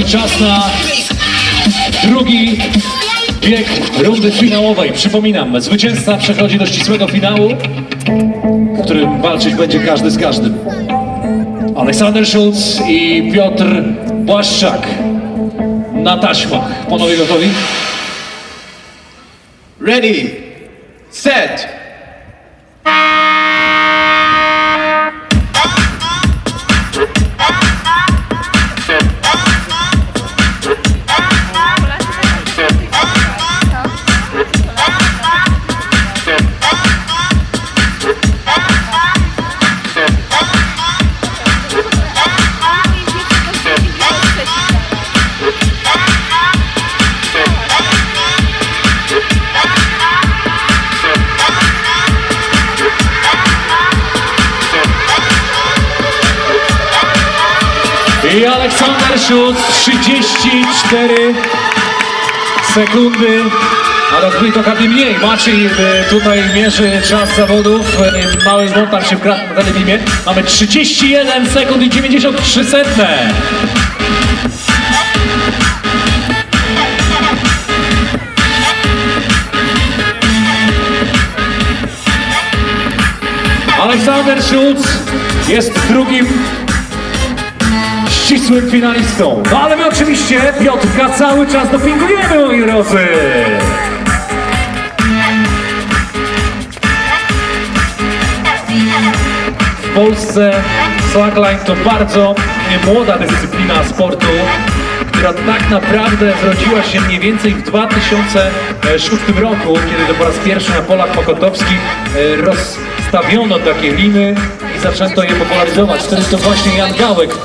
czas na drugi bieg rundy finałowej. Przypominam, zwycięzca przechodzi do ścisłego finału, w którym walczyć będzie każdy z każdym. Aleksander Schulz i Piotr Błaszczak na taśmach. Panowie gotowi? Ready, set. I Aleksander Schulz 34 sekundy. A rozbój to każdy mniej. Maciej y, tutaj mierzy czas zawodów. Y, Mały montaż się wkradł na telewizję. Mamy 31 sekund i 93 setne. Aleksander Schulz jest drugim ścisłym finalistą. No ale my oczywiście Piotrka cały czas dopingujemy, moi drodzy. W Polsce slackline to bardzo młoda dyscyplina sportu, która tak naprawdę zrodziła się mniej więcej w 2006 roku, kiedy to po raz pierwszy na polach pokotowskich e, rozstawiono takie liny i zaczęto je popularyzować. Wtedy to właśnie Jan Gałek